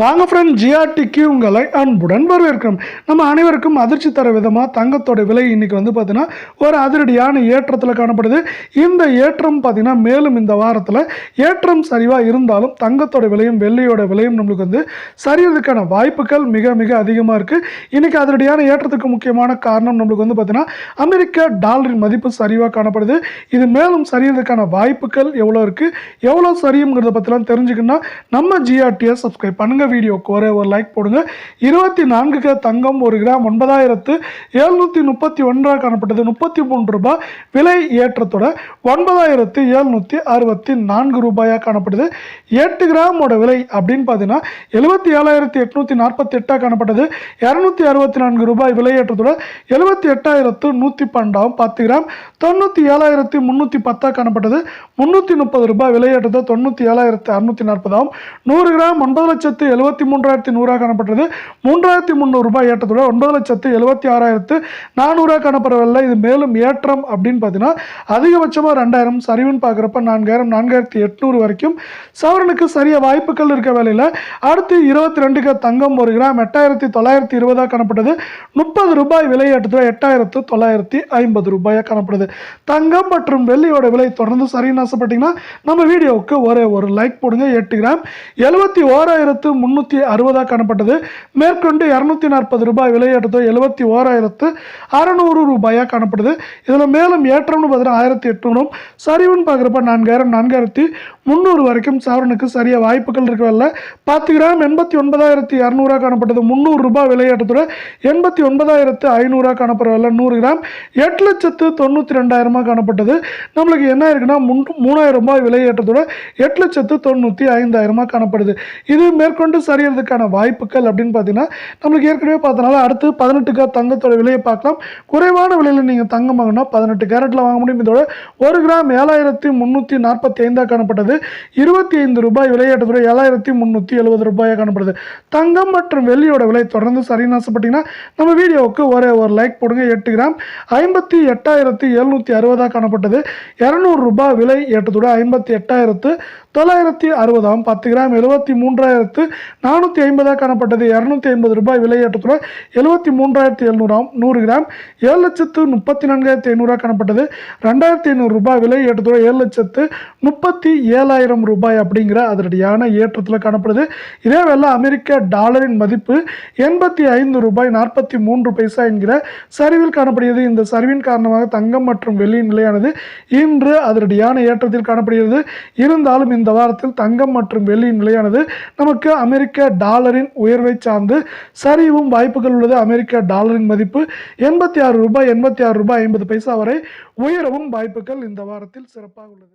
வாங்க ஃப்ரெண்ட் ஜிஆர்டிக்கு உங்களை அன்புடன் வரவேற்கிறோம். நம்ம அனைவருக்கும் அதிர்ச்சி தர விதமாக தங்கத்தோட விலை இன்றைக்கி வந்து பார்த்திங்கன்னா ஒரு அதிரடியான ஏற்றத்தில் காணப்படுது. இந்த ஏற்றம் பார்த்தீங்கன்னா மேலும் இந்த வாரத்தில் ஏற்றம் சரிவாக இருந்தாலும் தங்கத்தோட விலையும் வெள்ளியோட விலையும் நம்மளுக்கு வந்து சரியறதுக்கான வாய்ப்புகள் மிக மிக அதிகமாக இருக்குது இன்றைக்கி அதிரடியான ஏற்றத்துக்கு முக்கியமான காரணம் நம்மளுக்கு வந்து பார்த்திங்கன்னா அமெரிக்க டாலரின் மதிப்பு சரிவாக காணப்படுது. இது மேலும் சரியறதுக்கான வாய்ப்புகள் எவ்வளோ இருக்குது எவ்வளோ சரியுங்கிறத பற்றிலாம் தெரிஞ்சுக்கணும்னா நம்ம ஜிஆர்டியை சப்ஸ்கிரைப் பண்ணுங்க வீடியோக்கு ஒரே ஒரு லைக் போடுங்க. இருபத்தி நான்கு நான்குக்கு தங்கம் ஒரு கிராம் ஒன்பதாயிரத்து எழுநூற்றி முப்பத்தி ஒன்றாக காணப்பட்டது. முப்பத்தி மூன்று ரூபாய் விலை ஏற்றத்தோட ஒன்பதாயிரத்து எழுநூற்றி அறுபத்தி நான்கு ரூபாயாக காணப்பட்டது. எட்டு கிராமோட விலை அப்படின்னு பார்த்தீங்கன்னா எழுபத்தி ஏழாயிரத்தி எட்நூற்றி நாற்பத்தி எட்டாக காணப்பட்டது. இரநூத்தி அறுபத்தி நான்கு ரூபாய் விலையேற்றத்தோட எழுபத்தி எட்டாயிரத்து நூற்றி பன்னெண்டாகும் பத்து கிராம் தொண்ணூற்றி ஏழாயிரத்தி முந்நூற்றி பத்தாக காணப்பட்டது. முந்நூற்றி முப்பது ரூபாய் விலை தொண்ணூற்றி ஏழாயிரத்து அறுநூற்றி நாற்பதாகும் நூறு கிராம் ஒன்பது லட்சத்து எழுபத்தி மூன்றாயிரத்தி நூறாக காணப்பட்டது. மூன்றாயிரத்தி முந்நூறு ரூபாய் ஏற்றத்தோட ஒன்பது லட்சத்து எழுபத்தி ஆறாயிரத்து நானூறாக காணப்படவில்லை. இது மேலும் ஏற்றம் அப்படின்னு பார்த்தீங்கன்னா அதிகபட்சமாக ரெண்டாயிரம் சரிவுன்னு பார்க்குறப்ப நான்காயிரம் நான்காயிரத்தி எட்நூறு வரைக்கும் சவரனுக்கு சரிய வாய்ப்புகள் இருக்க வேலையில் அடுத்து இருபத்தி ரெண்டுக்கு தங்கம் ஒரு கிராம் எட்டாயிரத்தி தொள்ளாயிரத்தி இருபதாக காணப்பட்டது. முப்பது ரூபாய் விலை எட்டாயிரத்து தொள்ளாயிரத்தி ஐம்பது ரூபாயாக காணப்படுது. தங்கம் மற்றும் வெள்ளியோட விலை தொடர்ந்து சரின்னு ஆசைப்பட்டீங்கன்னா நம்ம வீடியோவுக்கு ஒரே ஒரு லைக் போடுங்க. எட்டு கிராம் எழுபத்தி ஓராயிரத்து முந்நூற்றி அறுபதாக காணப்பட்டது. மேற்கொண்டு இரநூத்தி நாற்பது ரூபாய் விலை எழுபத்தி ஓராயிரத்து அறநூறு ரூபாயாக காணப்படுது. இதில் மேலும் ஏற்றம்னு பார்த்தீங்கன்னா ஆயிரத்தி எட்நூறும் சரிவுன்னு பார்க்குறப்ப நான்காயிரம் நான்காயிரத்தி முந்நூறு வரைக்கும் சவரனுக்கு சரியாக வாய்ப்புகள் இருக்கவில்லை பத்து கிராம் எண்பத்தி ஒன்பதாயிரத்தி இரநூறுவா காணப்பட்டது. முந்நூறு ரூபாய் விலையேற்றத்தோட எண்பத்தி ஒன்பதாயிரத்து ஐநூறுரூவா காணப்படவில்லை நூறு கிராம் எட்டு லட்சத்து தொண்ணூற்றி ரெண்டாயிரமாக காணப்பட்டது. நம்மளுக்கு என்ன இருக்குன்னா முன் மூணாயிரம் ரூபாய் விலையேற்றத்தோட எட்டு லட்சத்து தொண்ணூற்றி ஐந்தாயிரமாக காணப்படுது. இது மேற்கொண்டு சரியறதுக்கான வாய்ப்புகள் அப்படின்னு பார்த்தீங்கன்னா நம்மளுக்கு ஏற்கனவே பார்த்தனால அடுத்து பதினெட்டுக்கா தங்கத்தோட விலையை பார்க்கலாம். குறைவான விலையில் நீங்கள் தங்கம் வாங்கினா பதினெட்டு கேரட்டில் வாங்க முடியும். இதோட ஒரு கிராம் ஏழாயிரத்தி முந்நூற்றி நாற்பத்தி ஐந்தாக காணப்பட்டது. இருபத்தி ஐந்து ரூபாய் விலையேற்றத்தோட ஏழாயிரத்தி முந்நூற்றி எழுபது ரூபாயாக காணப்படுது. தங்கம் மற்றும் வெள்ளியோட விலை தொடர்ந்து சரின்னு ஆசைப்பட்டீங்கன்னா நம்ம வீடியோவுக்கு ஒரே ஒரு லைக் போடுங்க. எட்டு கிராம் ஐம்பத்தி எட்டாயிரத்தி எழுநூற்றி அறுபதாக காணப்பட்டது. இரநூறு ரூபாய் விலை ஏற்றத்தோட ஐம்பத்தி எட்டாயிரத்து தொள்ளாயிரத்தி அறுபதாம் பத்து கிராம் எழுபத்தி மூன்றாயிரத்து நானூற்றி ஐம்பதாக காணப்பட்டது. இரநூத்தி ஐம்பது ரூபாய் விலை எழுபத்தி மூன்றாயிரத்தி எழுநூறாம் நூறு கிராம். ஏழு லட்சத்து முப்பத்தி நான்காயிரத்தி ஐநூறுரூவா காணப்பட்டது. ரெண்டாயிரத்தி ஐநூறு ரூபாய் விலை ஏற்றத்தோட ஏழு லட்சத்து முப்பத்தி ஏழாயிரம் ரூபாய் அப்படிங்கிற அதனடியான ஏற்றத்தில் காணப்படுது. இதே அமெரிக்க டாலரின் மதிப்பு எண்பத்தி ஐந்து ரூபாய் நாற்பத்தி மூன்று பைசா என்கிற சரிவில் காணப்படுகிறது. இந்த சரிவின் காரணமாக தங்கம் மற்றும் வெள்ளியின் நிலையானது இன்று அதனடியான ஏற்றத்தில் காணப்படுகிறது. இருந்தாலும் இந்த வாரத்தில் தங்கம் மற்றும் வெள்ளியின் நிலையானது நமக்கு அமெரிக்க டாலரின் உயர்வை சார்ந்து சரிவும் வாய்ப்புகள் உள்ளது. அமெரிக்க டாலரின் மதிப்பு எண்பத்தி ஆறு ரூபாய் எண்பத்தி ஆறு ரூபாய் ஐம்பது பைசா வரை உயரவும் வாய்ப்புகள் இந்த வாரத்தில் சிறப்பாக உள்ளது.